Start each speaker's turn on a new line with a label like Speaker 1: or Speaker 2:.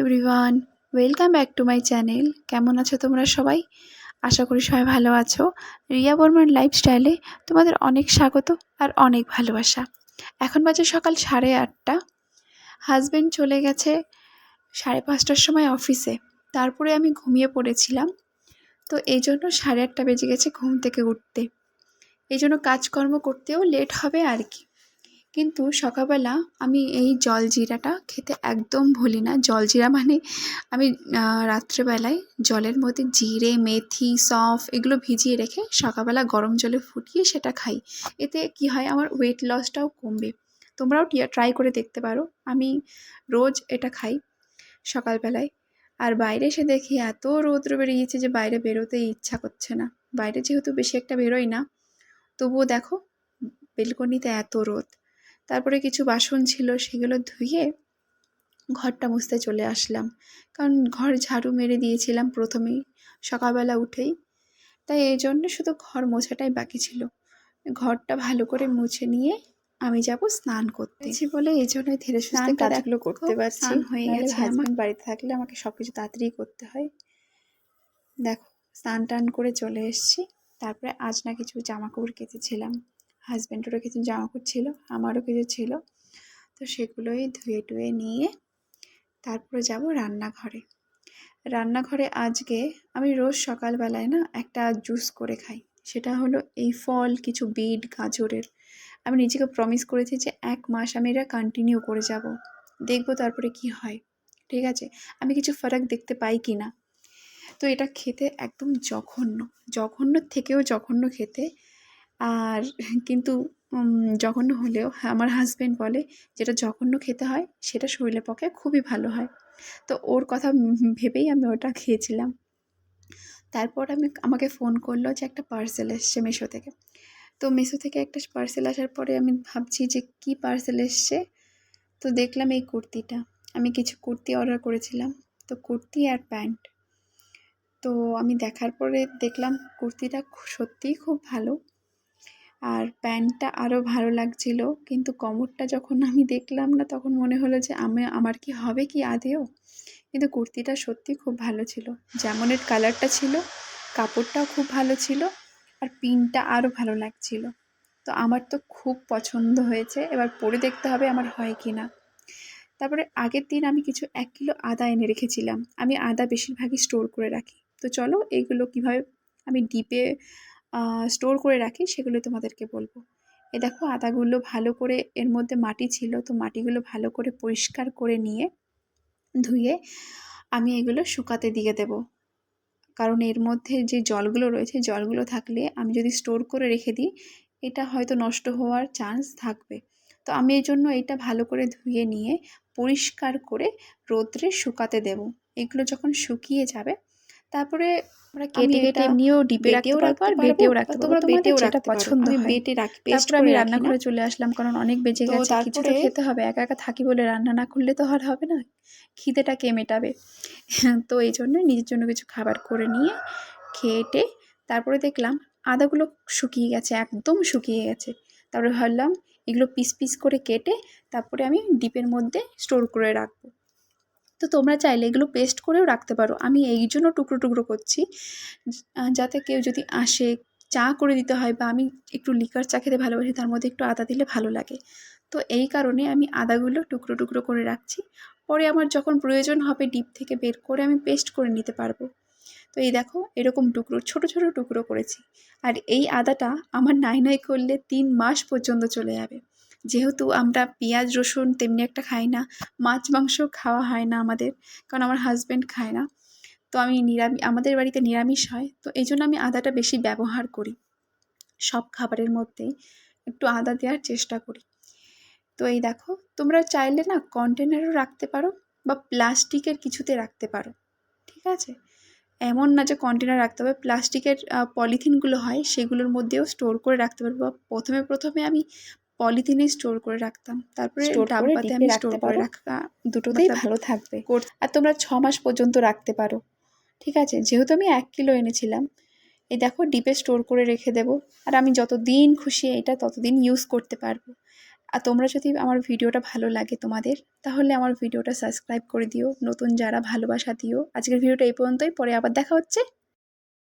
Speaker 1: Everyone welcome back to my channel কেমন আছো তোমরা সবাই? আশা করি সবাই ভালো আছো। রিয়া বর্মার লাইফস্টাইলে তোমাদের অনেক স্বাগত আর অনেক ভালোবাসা। এখন বাজে সকাল সাড়ে আটটা। হাজব্যান্ড চলে গেছে সাড়ে পাঁচটার সময় অফিসে তারপরে আমি ঘুমিয়ে পড়েছিলাম। তো এই জন্য সাড়ে আটটা বেজে গেছে ঘুম থেকে উঠতে। এই জন্য কাজকর্ম করতেও লেট হবে আর কি। কিন্তু সকালবেলা আমি এই জলজিরাটা খেতে একদম ভুলি না। জলজিরা মানে আমি রাত্রেবেলায় জলের মধ্যে জিরে, মেথি, সফ এগুলো ভিজিয়ে রেখে সকালবেলা গরম জলে ফুটিয়ে সেটা খাই। এতে কি হয় আমার ওয়েট লসটাও কমবে। তোমরাও ট্রাই করে দেখতে পারো। আমি রোজ এটা খাই সকালবেলায়। আর বাইরে এসে দেখি এত রৌদ্র বেরিয়েছে যে বাইরে বেরোতেই ইচ্ছা করছে না। বাইরে যেহেতু বেশি একটা বেরোই না, তবুও দেখো, বেলকনিতে এত রোদ। তারপরে কিছু বাসন ছিল সেগুলো ধুয়ে ঘরটা মুছতে চলে আসলাম। কারণ ঘর ঝাড়ু মেরে দিয়েছিলাম প্রথমেই সকালবেলা উঠেই। তাই এই জন্য শুধু ঘর মোছাটাই বাকি ছিল। ঘরটা ভালো করে মুছে নিয়ে আমি যাব স্নান করতে। বলে এই জন্যই ধীরে সুস্থে কাজগুলো করতে পারছি।
Speaker 2: স্নান হয়ে গেছে আমার।
Speaker 1: হাজব্যান্ড বাড়িতে থাকলে আমাকে সব কিছু তাড়াতাড়ি করতে হয়। দেখো স্নান টান করে চলে এসেছি। তারপরে আজ না কিছু জামা কাপড় কেচেছিলাম। হাজব্যান্ডেরও কিছু জামা কাপড় ছিল, আমারও কিছু ছিল। তো সেগুলোই ধুয়ে টুয়ে নিয়ে তারপরে যাব রান্নাঘরে। রান্নাঘরে আজকে আমি রোজ সকালবেলায় না একটা জুস করে খাই। সেটা হলো এই ফল, কিছু বিট, গাজরের। আমি নিজেকে প্রমিস করেছি যে এক মাস আমি এটা কন্টিনিউ করে যাব। দেখব তারপরে কি হয়। ঠিক আছে? আমি কিছু ফারাক দেখতে পাই কি না। তো এটা খেতে একদম জঘন্য। জঘন্য থেকেও জঘন্য খেতে আর কিন্তু জঘন্য হলেও আমার হাজবেন্ড বলে যেটা জঘন্য খেতে হয়, সেটা শরীরের পক্ষে খুবই ভালো হয়। তো ওর কথা ভেবেই আমি ওটা খেয়েছিলাম। তারপর আমি আমাকে ফোন করল যে একটা পার্সেল এসছে মেশো থেকে। তো মেশো থেকে একটা পার্সেল আসার পরে আমি ভাবছি যে কি পার্সেল এসছে? তো দেখলাম এই কুর্তিটা। আমি কিছু কুর্তি অর্ডার করেছিলাম। তো কুর্তি আর প্যান্ট। তো আমি দেখার পরে দেখলাম কুর্তিটা সত্যিই খুব ভালো। আর প্যান্টটা আরও ভালো লাগছিল। কিন্তু কমরটা যখন আমি দেখলাম না, তখন মনে হলো যে আমি, আমার কি হবে কি আদেও কিন্তু কুর্তিটা সত্যি খুব ভালো ছিল। যেমন এর কালারটা ছিল, কাপড়টাও খুব ভালো ছিল আর পিনটা আরও ভালো লাগছিল। তো আমার তো খুব পছন্দ হয়েছে, এবার পরে দেখতে হবে আমার হয় কি না। তারপরে আগের দিন আমি কিছু এক কিলো আদা এনে রেখেছিলাম। আমি আদা বেশিরভাগই স্টোর করে রাখি। তো চলো এইগুলো কীভাবে আমি ডিপে স্টোর করে রাখি, সেগুলো তোমাদেরকে বলব। এ দেখো, আদাগুলো ভালো করে, এর মধ্যে মাটি ছিল, তো মাটিগুলো ভালো করে পরিষ্কার করে নিয়ে ধুয়ে আমি এগুলো শুকাতে দিয়ে দেব। কারণ এর মধ্যে যে জলগুলো রয়েছে, জলগুলো থাকলে আমি যদি স্টোর করে রেখে দিই, এটা হয়তো নষ্ট হওয়ার চান্স থাকবে। তো আমি এই জন্য এটা ভালো করে ধুয়ে নিয়ে পরিষ্কার করে রোদ্রে শুকাতে দেব। এগুলো যখন শুকিয়ে যাবে তারপরে আমরা কেটে কেটে এমনিও ডিপে রাখতে
Speaker 2: বেটেও
Speaker 1: পারব আর
Speaker 2: রাখতে
Speaker 1: বেটেও রাখতে
Speaker 2: তোমরা বেটেও রাখতে
Speaker 1: পছন্দ
Speaker 2: বেটে রাখি
Speaker 1: তারপরে আমি রান্না
Speaker 2: রান্না
Speaker 1: করে চলে আসলাম কারণ অনেক বেজে গেছে কিছু তো খেতে হবে। একা একা থাকি বলে রান্না না করলে তো আর হবে না। খিদেটা কে মেটাবে? তো এই জন্য নিজের জন্য কিছু খাবার করে নিয়ে খেয়েটে তারপরে দেখলাম আদাগুলো শুকিয়ে গেছে একদম শুকিয়ে গেছে। তারপরে ভাবলাম এগুলো পিস পিস করে কেটে তারপরে আমি ডিপের মধ্যে স্টোর করে রাখব। তো তোমরা চাইলে এগুলো পেস্ট করেও রাখতে পারো। আমি এই জন্য টুকরো টুকরো করছি, যাতে কেউ যদি আসে, চা করে দিতে হয় বা আমি একটু লিকার চা খেতে ভালোবাসি, তার মধ্যে একটু আদা দিলে ভালো লাগে। তো এই কারণে আমি আদাগুলো টুকরো টুকরো করে রাখছি। পরে আমার যখন প্রয়োজন হবে ডিপ থেকে বের করে আমি পেস্ট করে নিতে পারব। তো এই দেখো, এরকম টুকরো, ছোট ছোট টুকরো করেছি। আর এই আদাটা আমার নাই নাই করলে তিন মাস পর্যন্ত চলে যাবে। যেহেতু আমরা পেঁয়াজ, রসুন তেমনি একটা খাই না, মাছ, মাংস খাওয়া হয় না আমাদের, কারণ আমার হাজব্যান্ড খায় না। তো আমি নিরামিষ আমাদের বাড়িতে নিরামিষ হয়, তো এই জন্য আমি আদাটা বেশি ব্যবহার করি। সব খাবারের মধ্যেই একটু আদা দেওয়ার চেষ্টা করি। তো এই দেখো, তোমরা চাইলে না কন্টেনারও রাখতে পারো বা প্লাস্টিকের কিছুতে রাখতে পারো, ঠিক আছে? এমন না যে কন্টেনার রাখতে হবে প্লাস্টিকের পলিথিনগুলো হয়, সেগুলোর মধ্যেও স্টোর করে রাখতে পারব। বা প্রথমে প্রথমে আমি পলিথিনে স্টোর করে রাখতাম। তারপরে ডাব্বাতে আমি স্টোর করে। রাখা দুটোতেই ভালো থাকবে। আর তোমরা ছ মাস পর্যন্ত রাখতে পারো। ঠিক আছে? যেহেতু আমি এক কিলো এনেছিলাম এই দেখো ডিপে স্টোর করে রেখে দেবো। আর আমি যতদিন খুশি এটা ততদিন ইউজ করতে পারব। আর তোমরা যদি আমার ভিডিওটা ভালো লাগে তোমাদের তাহলে আমার ভিডিওটা সাবস্ক্রাইব করে দিও। নতুন যারা ভালোবাসা দিও। আজকের ভিডিওটা এই পর্যন্তই। পরে আবার দেখা হচ্ছে।